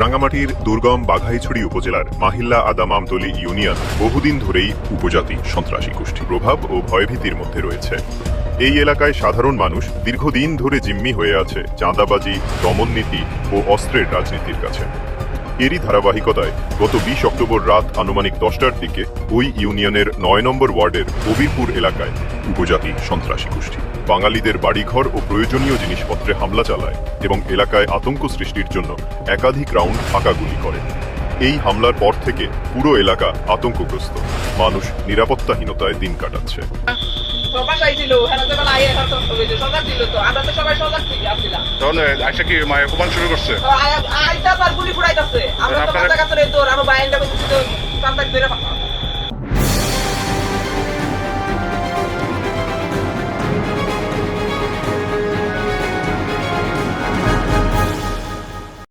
রাঙ্গামাটির দুর্গম বাঘাইছড়ি উপজেলার মাহিল্লা আদাম আমতলি ইউনিয়ন বহুদিন ধরেই উপজাতি সন্ত্রাসী গোষ্ঠী। প্রভাব ও ভয়ভীতির মধ্যে রয়েছে। এই এলাকায় সাধারণ মানুষ দীর্ঘদিন ধরে জিম্মি হয়ে আছে চাঁদাবাজি, দমননীতি ও অস্ত্রের রাজনীতির কাছে। এরই ধারাবাহিকতায় গত বিশ অক্টোবর রাত আনুমানিক দশটার দিকে ওই ইউনিয়নের নয় নম্বর ওয়ার্ডের কবিরপুর এলাকায় উপজাতি সন্ত্রাসী গোষ্ঠী, বাঙালিদের বাড়িঘর ও প্রয়োজনীয় জিনিসপত্রে হামলা চালায় এবং এলাকায় আতঙ্ক সৃষ্টির জন্য একাধিক রাউন্ড ফাঁকা গুলি করে। এই হামলার পর থেকে পুরো এলাকা আতঙ্কগ্রস্ত। মানুষ নিরাপত্তাহীনতায় দিন কাটাচ্ছে। শুরু করছে?